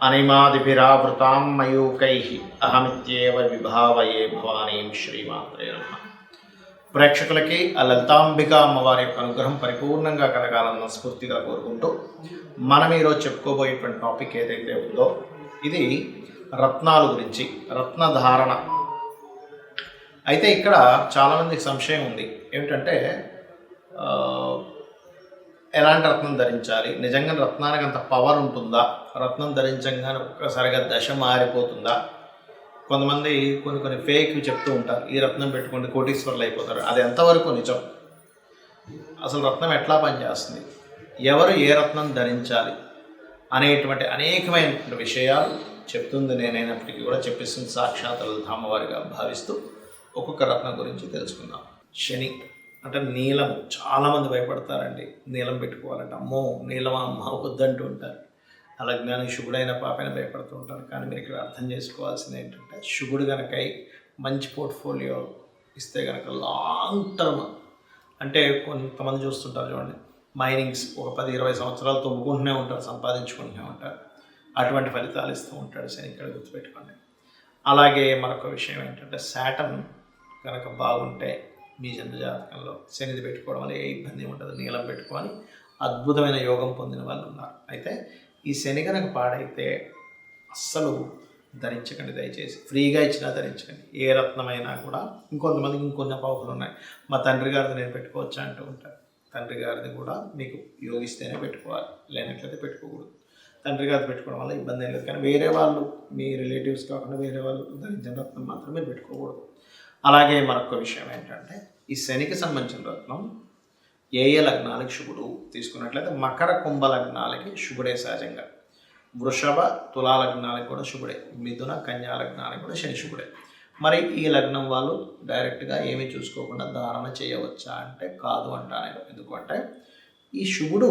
అనిమాదిభిరావృతాం మయూకై అహమిత్యేవ విభావయే భవానీం శ్రీమాత్రే నమ ప్రేక్షకులకి ఆ లలితాంబిక అమ్మవారి యొక్క అనుగ్రహం పరిపూర్ణంగా కలగాలన్న స్ఫూర్తిగా కోరుకుంటూ మనం ఈరోజు చెప్పుకోబోయేటువంటి టాపిక్ ఏదైతే ఉందో ఇది రత్నాల గురించి రత్నధారణ. అయితే ఇక్కడ చాలామందికి సంశయం ఉంది. ఏమిటంటే ఎలాంటి రత్నం ధరించాలి? నిజంగా రత్నానికి అంత పవర్ ఉంటుందా? రత్నం ధరించగానే ఒక్కసారిగా దశ మారిపోతుందా? కొంతమంది కొన్ని కొన్ని ఫేక్ చెప్తూ ఉంటారు. ఈ రత్నం పెట్టుకుంటే కోటీశ్వర్లు అయిపోతారు. అది ఎంతవరకు నిజం? అసలు రత్నం ఎట్లా పనిచేస్తుంది? ఎవరు ఏ రత్నం ధరించాలి? అనేటువంటి అనేకమైనటువంటి విషయాలు చెప్తుంది నేనైనప్పటికీ కూడా చెప్పిస్తుంది సాక్షాత్ అమ్మవారిగా భావిస్తూ ఒక్కొక్క రత్నం గురించి తెలుసుకుందాం. శని అంటే నీలం చాలామంది భయపడతారండి. నీలం పెట్టుకోవాలంటే అమ్మో నీలమా అమ్మ వద్దంటూ ఉంటారు. అలా జ్ఞాని శుభుడైన పాపైన భయపడుతూ ఉంటారు. కానీ మీరు ఇక్కడ అర్థం చేసుకోవాల్సింది ఏంటంటే శుభుడు కనుక మంచి పోర్ట్ఫోలియో ఇస్తే కనుక లాంగ్ టర్మ్ అంటే కొంతమంది చూస్తుంటారు చూడండి మైనింగ్స్ ఒక పది ఇరవై సంవత్సరాలు తొమ్ముకుంటూనే ఉంటారు సంపాదించుకుంటూనే ఉంటారు. అటువంటి ఫలితాలు ఇస్తూ ఉంటాడు శని ఇక్కడ గుర్తుపెట్టుకోండి. అలాగే మరొక విషయం ఏంటంటే శాటన్ కనుక బాగుంటే మీ జన్మ జాతకంలో శనిది పెట్టుకోవడం వల్ల ఏ ఇబ్బంది ఉండదు నీలం పెట్టుకొని అద్భుతమైన యోగం పొందిన వాళ్ళు ఉన్నారు. అయితే ఈ శని కనుక పాడైతే అస్సలు ధరించకండి దయచేసి. ఫ్రీగా ఇచ్చినా ధరించకండి. ఏ రత్నమైనా కూడా ఇంకొంతమందికి ఇంకొన్ని పౌకులు ఉన్నాయి. మా తండ్రి గారిది నేను పెట్టుకోవచ్చా అంటూ ఉంటారు. తండ్రి గారిది కూడా మీకు యోగిస్తేనే పెట్టుకోవాలి లేనట్లయితే పెట్టుకోకూడదు. తండ్రి గారిది పెట్టుకోవడం వల్ల ఇబ్బంది ఏం లేదు. కానీ వేరే వాళ్ళు మీ రిలేటివ్స్ కాకుండా వేరే వాళ్ళు ధరించిన రత్నం మాత్రం మీరు పెట్టుకోకూడదు. అలాగే మరొక విషయం ఏంటంటే ఈ శనికి సంబంధించిన రత్నం ఏ ఏ లగ్నాలకి శుభుడు తీసుకున్నట్లయితే మకర కుంభ లగ్నాలకి శుభుడే సహజంగా. వృషభ తులా లగ్నాలకు కూడా శుభుడే. మిథున కన్యా లగ్నాలకు కూడా శని శుభుడే. మరి ఈ లగ్నం వాళ్ళు డైరెక్ట్గా ఏమీ చూసుకోకుండా ధారణ చేయవచ్చా అంటే కాదు అంటాను ఎందుకంటే ఈ శుభుడు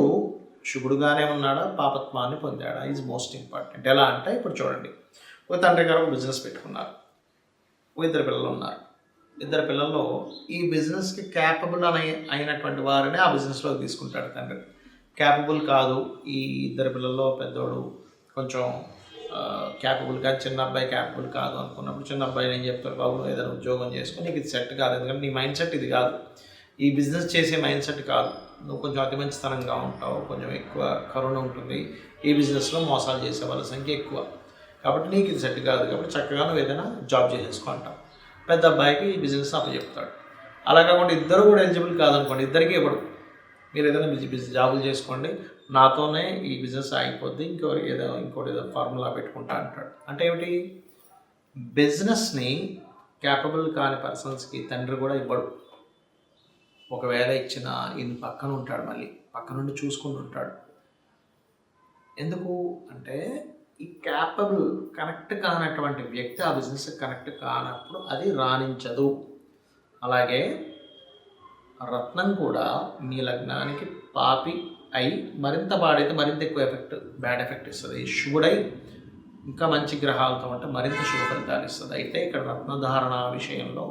శుభుడుగానే ఉన్నాడా పాపత్వాన్ని పొందాడా? ఈజ్ మోస్ట్ ఇంపార్టెంట్ ఎలా అంటే ఇప్పుడు చూడండి. ఒక తండ్రి గారు బిజినెస్ పెట్టుకున్నారు. ఒక ఇద్దరు పిల్లలు ఉన్నారు. ఇద్దరు పిల్లల్లో ఈ బిజినెస్కి క్యాపబుల్ అని అయినటువంటి వారిని ఆ బిజినెస్లోకి తీసుకుంటాడు తండ్రి. క్యాపబుల్ కాదు ఈ ఇద్దరు పిల్లల్లో పెద్దోడు కొంచెం క్యాపబుల్ కాదు చిన్న అబ్బాయి క్యాపబుల్ కాదు అనుకున్నప్పుడు చిన్న అబ్బాయి ఏం చెప్తారు బాబు ఏదైనా ఉద్యోగం చేసుకుని నీకు ఇది సెట్ కాదు. ఎందుకంటే నీ మైండ్ సెట్ ఇది కాదు. ఈ బిజినెస్ చేసే మైండ్ సెట్ కాదు. నువ్వు కొంచెం అతి మంచితనంగా ఉంటావు కొంచెం ఎక్కువ కరుణ ఉంటుంది. ఈ బిజినెస్లో మోసాలు చేసే వాళ్ళ సంఖ్య ఎక్కువ. కాబట్టి నీకు ఇది సెట్ కాదు కాబట్టి చక్కగా నువ్వు ఏదైనా జాబ్ చేసేసుకో అంటావు. పెద్ద అబ్బాయికి ఈ బిజినెస్ అప్పు చెప్తాడు. అలా కాకుండా ఇద్దరు కూడా ఎలిజిబుల్ కాదనుకోండి ఇద్దరికీ ఇవ్వడు. మీరు ఏదైనా బిజినెస్ జాబులు చేసుకోండి నాతోనే ఈ బిజినెస్ ఆగిపోద్ది ఇంకో ఏదో ఇంకోటి ఏదో ఫార్ములా పెట్టుకుంటా అంటాడు. అంటే ఏమిటి? బిజినెస్ని క్యాపబుల్ కాని పర్సన్స్కి తండ్రి కూడా ఇవ్వడు. ఒకవేళ ఇచ్చిన ఈయన పక్కన ఉంటాడు మళ్ళీ పక్క నుండి చూసుకుంటూ ఉంటాడు. ఎందుకు? అంటే ఈ క్యాపబుల్ కనెక్ట్ కానటువంటి వ్యక్తి ఆ బిజినెస్ కనెక్ట్ కానప్పుడు అది రాణించదు. అలాగే రత్నం కూడా మీ లగ్నానికి పాపి అయి మరింత పాడైతే మరింత ఎక్కువ ఎఫెక్ట్ బ్యాడ్ ఎఫెక్ట్ ఇస్తుంది. శుభుడై ఇంకా మంచి గ్రహాలతో ఉంటే మరింత శుభ ఫలితాలు ఇస్తుంది. అయితే ఇక్కడ రత్నధారణ విషయంలో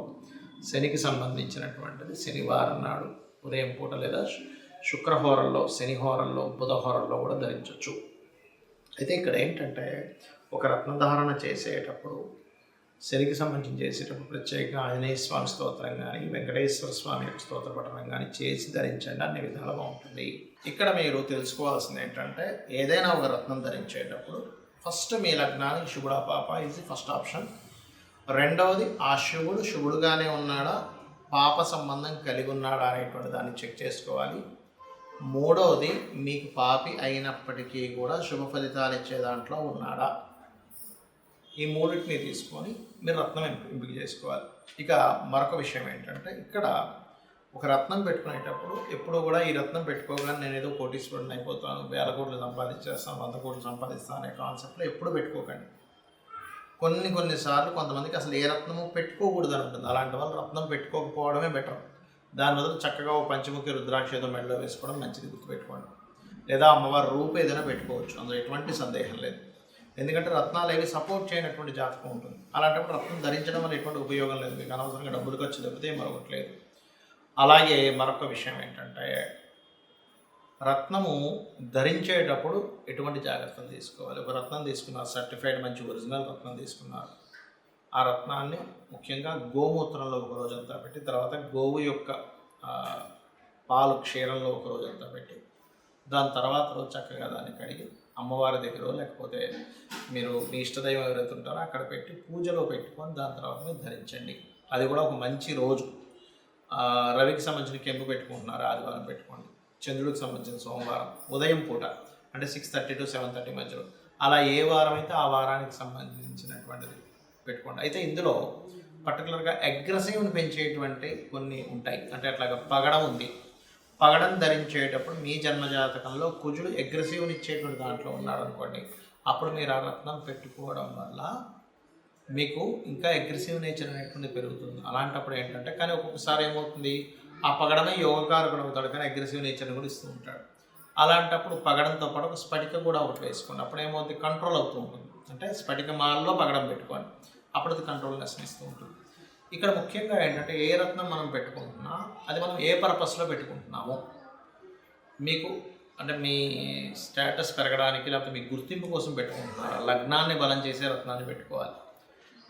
శనికి సంబంధించినటువంటిది శనివారం నాడు ఉదయం పూట లేదా శుక్రహోరల్లో శనిహోరల్లో బుధహోరల్లో కూడా ధరించవచ్చు అయితే ఇక్కడ ఏంటంటే ఒక రత్నధారణ చేసేటప్పుడు శనికి సంబంధించి చేసేటప్పుడు ప్రత్యేకంగా ఆంజనేయ స్వామి స్తోత్రం కానీ వెంకటేశ్వర స్వామి యొక్క స్తోత్ర పఠనం కానీ చేసి ధరించండి. అనే విధాలుగా ఉంటుంది ఇక్కడ మీరు తెలుసుకోవాల్సింది ఏంటంటే ఏదైనా ఒక రత్నం ధరించేటప్పుడు ఫస్ట్ మీ లగ్నానికి శుభుడా పాప ఇది ఫస్ట్ ఆప్షన్ రెండవది ఆ శివుడు శుభుడుగానే ఉన్నాడా పాప సంబంధం కలిగి ఉన్నాడా అనేటువంటి దాన్ని చెక్ చేసుకోవాలి. మూడవది మీకు పాపి అయినప్పటికీ కూడా శుభ ఫలితాలు ఇచ్చే దాంట్లో ఉన్నాడా? ఈ మూడింటిని తీసుకొని మీరు రత్నం ఎంపిక చేసుకోవాలి. ఇక మరొక విషయం ఏంటంటే ఇక్కడ ఒక రత్నం పెట్టుకునేటప్పుడు ఎప్పుడు కూడా ఈ రత్నం పెట్టుకోగానే నేను ఏదో కోటీశ్వరుని అయిపోతాను వేల కోట్లు సంపాదించేస్తాను వంద కోట్లు సంపాదిస్తాను అనే కాన్సెప్ట్లో ఎప్పుడు పెట్టుకోకండి. కొన్ని కొన్నిసార్లు కొంతమందికి అసలు ఏ రత్నము పెట్టుకోకూడదని ఉంటుంది. అలాంటి వాళ్ళు రత్నం పెట్టుకోకపోవడమే బెటర్. దాని బదులు చక్కగా ఓ పంచముఖి రుద్రాక్ష ఏదో మెడలో వేసుకోవడం మంచిది గుర్తుపెట్టుకోండి. లేదా అమ్మవారి రూపు ఏదైనా పెట్టుకోవచ్చు అందులో ఎటువంటి సందేహం లేదు. ఎందుకంటే రత్నాలు ఏవి సపోర్ట్ చేయనటువంటి జాతకం ఉంటుంది. అలాంటప్పుడు రత్నం ధరించడం వల్ల ఎటువంటి ఉపయోగం లేదు. మీకు అనవసరంగా డబ్బులు ఖర్చు తప్పితే మరొకట్లేదు. అలాగే మరొక విషయం ఏంటంటే రత్నము ధరించేటప్పుడు ఎటువంటి జాగ్రత్తలు తీసుకోవాలి? ఒక రత్నం తీసుకున్నారు సర్టిఫైడ్ మంచి ఒరిజినల్ రత్నం తీసుకున్నారు. ఆ రత్నాన్ని ముఖ్యంగా గోమూత్రంలో ఒక రోజంతా పెట్టి తర్వాత గోవు యొక్క పాలు క్షీరంలో ఒక రోజంతా పెట్టి దాని తర్వాత రోజు చక్కగా దాన్ని కడిగి అమ్మవారి దగ్గర లేకపోతే మీరు మీ ఇష్టదైవం ఎవరైతే ఉంటారో అక్కడ పెట్టి పూజలో పెట్టుకొని దాని తర్వాత మీరు ధరించండి. అది కూడా ఒక మంచి రోజు. రవికి సంబంధించిన కెంపు పెట్టుకుంటున్నారు? ఆదివారం పెట్టుకోండి. చంద్రుడికి సంబంధించిన సోమవారం ఉదయం పూట అంటే six thirty to seven thirty మధ్యలో. అలా ఏ వారం అయితే ఆ వారానికి సంబంధించినటువంటిది పెట్టుకోండి. అయితే ఇందులో పర్టికులర్గా అగ్రెసివ్ని పెంచేటువంటి కొన్ని ఉంటాయి. అంటే అట్లాగా పగడం ఉంది. పగడం ధరించేటప్పుడు మీ జన్మజాతకంలో కుజుడు అగ్రెసివ్ని ఇచ్చేటువంటి దాంట్లో ఉన్నాడు అనుకోండి అప్పుడు మీరు ఆ రత్నం పెట్టుకోవడం వల్ల మీకు ఇంకా అగ్రెసివ్ నేచర్ అనేటువంటి పెరుగుతుంది. అలాంటప్పుడు ఏంటంటే కానీ ఒక్కొక్కసారి ఏమవుతుంది ఆ పగడమే యోగకారకుడు అవుతాడు కానీ అగ్రెసివ్ నేచర్ని కూడా ఇస్తూ ఉంటాడు. అలాంటప్పుడు పగడంతో పాటు ఒక స్ఫటిక కూడా ఒకటి వేసుకోండి. అప్పుడు ఏమవుతుంది కంట్రోల్ అవుతూ ఉంటుంది. అంటే స్ఫటికమాల్లో పగడం పెట్టుకోండి అప్పుడు అది కంట్రోల్నెస్ ఇస్తూ ఉంటుంది. ఇక్కడ ముఖ్యంగా ఏంటంటే ఏ రత్నం మనం పెట్టుకుంటున్నా అది మనం ఏ పర్పస్లో పెట్టుకుంటున్నాము మీకు అంటే మీ స్టేటస్ పెరగడానికి లేకపోతే మీ గుర్తింపు కోసం పెట్టుకుంటున్నారా? లగ్నాన్ని బలం చేసే రత్నాన్ని పెట్టుకోవాలి.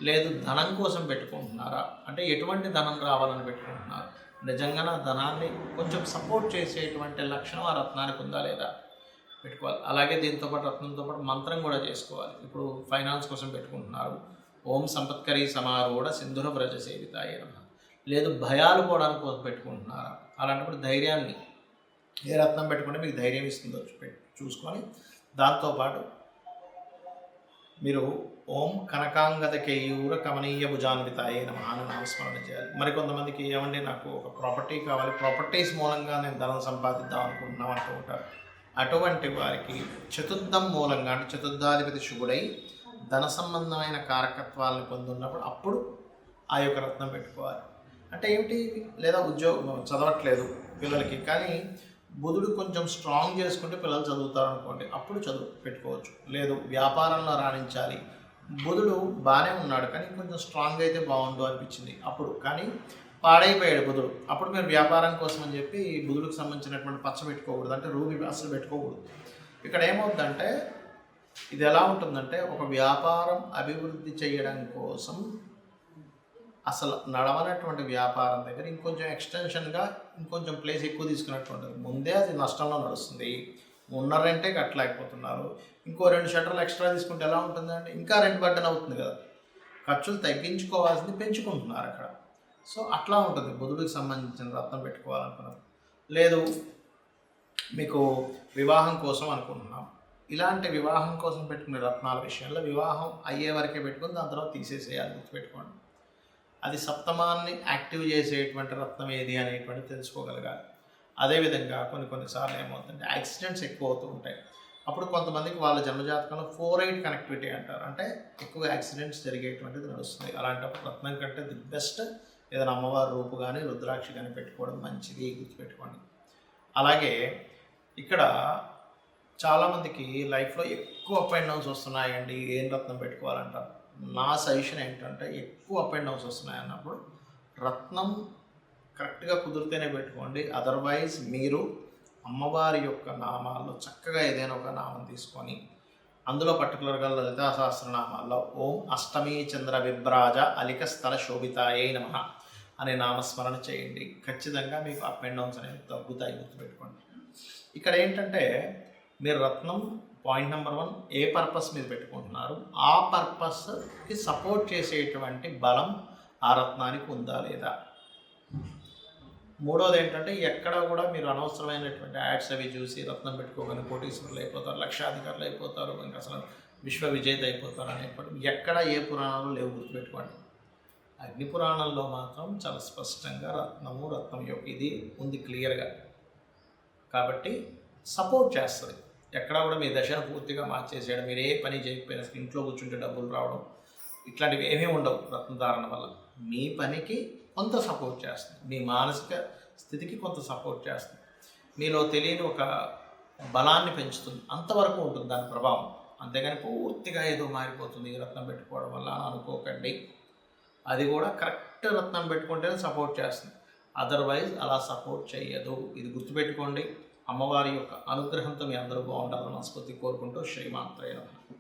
లేదు ధనం కోసం పెట్టుకుంటున్నారా? అంటే ఎటువంటి ధనం రావాలని పెట్టుకుంటున్నారు? నిజంగా నా ధనాన్ని కొంచెం సపోర్ట్ చేసేటువంటి లక్షణం ఆ రత్నానికి ఉందా లేదా? పెట్టుకోవాలి. అలాగే దీంతో పాటు రత్నంతో పాటు మంత్రం కూడా చేసుకోవాలి. ఇప్పుడు ఫైనాన్స్ కోసం పెట్టుకుంటున్నారు. ఓం సంపత్కరి సమారూఢ సింధుర వ్రజ సేవితాయ నమః. లేదు భయాలు పోవడానికి కోసం పెట్టుకుంటున్నారా? అలాంటప్పుడు ధైర్యాన్ని ఏ రత్నం పెట్టుకుంటే మీకు ధైర్యం ఇస్తుందో చూసుకొని దాంతోపాటు మీరు ఓం కనకాంగత కేయూర కమనీయ భుజాన్వితాయే నమ అని నామస్మరణ చేయాలి. మరి కొంతమందికి ఏమండి నాకు ఒక ప్రాపర్టీ కావాలి. ప్రాపర్టీస్ మూలంగా నేను ధనం సంపాదిద్దాం అనుకుంటున్నాం అంటూ ఉంటారు. అటువంటి వారికి చతుర్థం మూలంగా అంటే చతుర్థాధిపతి శుభుడై ధన సంబంధమైన కారకత్వాలను పొందున్నప్పుడు అప్పుడు ఆ యొక్క రత్నం పెట్టుకోవాలి. అంటే ఏమిటి? లేదా ఉద్యోగం చదవట్లేదు పిల్లలకి కానీ బుధుడు కొంచెం స్ట్రాంగ్ చేసుకుంటే పిల్లలు చదువుతారు అనుకోండి అప్పుడు చదువు పెట్టుకోవచ్చు. లేదు వ్యాపారంలో రాణించాలి. బుధుడు బాగానే ఉన్నాడు కానీ కొంచెం స్ట్రాంగ్ అయితే బాగుండు అనిపించింది అప్పుడు. కానీ పాడైపోయాడు బుధుడు. అప్పుడు మీరు వ్యాపారం కోసం అని చెప్పి బుధుడికి సంబంధించినటువంటి పచ్చ పెట్టుకోకూడదు అంటే రూబీ అసలు పెట్టుకోకూడదు. ఇక్కడ ఏమవుతుందంటే ఇది ఎలా ఉంటుందంటే ఒక వ్యాపారం అభివృద్ధి చేయడం కోసం అసలు నడవనటువంటి వ్యాపారం దగ్గర ఇంకొంచెం ఎక్స్టెన్షన్గా ఇంకొంచెం ప్లేస్ ఎక్కువ తీసుకున్నట్టు ముందే అది నష్టంలో నడుస్తుంది. ఉన్న రెంటే కట్టలేకపోతున్నారు. ఇంకో రెండు షట్టర్లు ఎక్స్ట్రా తీసుకుంటే ఎలా ఉంటుందండి? ఇంకా రెంట్ బడ్డన్ అవుతుంది కదా. ఖర్చులు తగ్గించుకోవాల్సింది పెంచుకుంటున్నారు అక్కడ. సో అట్లా ఉంటుంది. బుధుడికి సంబంధించిన రత్నం పెట్టుకోవాలనుకున్నాం. లేదు మీకు వివాహం కోసం అనుకుంటున్నాం. ఇలాంటి వివాహం కోసం పెట్టుకునే రత్నాల విషయంలో వివాహం అయ్యే వరకే పెట్టుకుని దాని తర్వాత తీసేసేయాలి గుర్తుపెట్టుకోండి. అది సప్తమాన్ని యాక్టివ్ చేసేటువంటి రత్నం ఏది అనేటువంటి తెలుసుకోగలగాలి. అదేవిధంగా కొన్ని కొన్నిసార్లు ఏమవుతుందంటే యాక్సిడెంట్స్ ఎక్కువ అవుతూ ఉంటాయి. అప్పుడు కొంతమందికి వాళ్ళ జన్మజాతకంలో ఫోర్ ఎయిట్ కనెక్టివిటీ అంటారు. అంటే ఎక్కువ యాక్సిడెంట్స్ జరిగేటువంటిది నడుస్తుంది అలాంటప్పుడు రత్నం కంటే ది బెస్ట్ ఏదైనా అమ్మవారి రూపు కానీ రుద్రాక్ష కానీ పెట్టుకోవడం మంచిది గుర్తుపెట్టుకోండి. అలాగే ఇక్కడ చాలామందికి లైఫ్లో ఎక్కువ అప్ అండ్ డౌన్స్ వస్తున్నాయండి ఏం రత్నం పెట్టుకోవాలంటారు నా సజెషన్ ఏంటంటే ఎక్కువ అప్ అండ్ డౌన్స్ వస్తున్నాయి అన్నప్పుడు రత్నం కరెక్ట్గా కుదిరితేనే పెట్టుకోండి. అదర్వైజ్ మీరు అమ్మవారి యొక్క నామాల్లో చక్కగా ఏదైనా ఒక నామం తీసుకొని అందులో పర్టికులర్గా లలితా సహస్రనామాల్లో ఓం అష్టమి చంద్ర విభ్రాజ అలిక స్థల శోభితాయే నమ అనే నామస్మరణ చేయండి. ఖచ్చితంగా మీకు అప్ అండ్ డౌన్స్ అనేవి తగ్గుతాయి గుర్తుపెట్టుకోండి. ఇక్కడ ఏంటంటే మీరు రత్నం పాయింట్ నెంబర్ వన్ ఏ పర్పస్ మీద పెట్టుకుంటున్నారు? ఆ పర్పస్కి సపోర్ట్ చేసేటువంటి బలం ఆ రత్నానికి ఉందా లేదా? మూడోది ఏంటంటే ఎక్కడ కూడా మీరు అనవసరమైనటువంటి యాడ్స్ అవి చూసి రత్నం పెట్టుకోగానే కోటీశ్వరులు అయిపోతారు లక్షాధికారులు అయిపోతారు ఇంకా అసలు విశ్వ విజేత అయిపోతారు అనేప్పటి ఎక్కడ ఏ పురాణాలు లేవు గుర్తుపెట్టుకోండి. అగ్ని పురాణంలో మాత్రం చాలా స్పష్టంగా రత్నము రత్నం యొక్క ఇది ఉంది క్లియర్గా. కాబట్టి సపోర్ట్ చేస్తుంది. ఎక్కడ కూడా మీ దశను పూర్తిగా మార్చేసేయడం మీరు ఏ పని చేయకపోయినా ఇంట్లో కూర్చుంటే డబ్బులు రావడం ఇట్లాంటివి ఏమీ ఉండవు రత్నధారణ వల్ల. మీ పనికి కొంత సపోర్ట్ చేస్తుంది. మీ మానసిక స్థితికి కొంత సపోర్ట్ చేస్తుంది. మీలో తెలియని ఒక బలాన్ని పెంచుతుంది. అంతవరకు ఉంటుంది దాని ప్రభావం. అంతేగాని పూర్తిగా ఏదో మారిపోతుంది. ఈ రత్నం పెట్టుకోవడం వల్ల అనుకోకండి. అది కూడా కరెక్ట్ రత్నం పెట్టుకుంటేనే సపోర్ట్ చేస్తుంది. అదర్వైజ్ అలా సపోర్ట్ చేయదు ఇది గుర్తుపెట్టుకోండి. అమ్మవారి యొక్క అనుగ్రహంతో మీ అందరూ బాగుండాలని మనస్ఫూర్తి కోరుకుంటూ శ్రీమాత్రేయ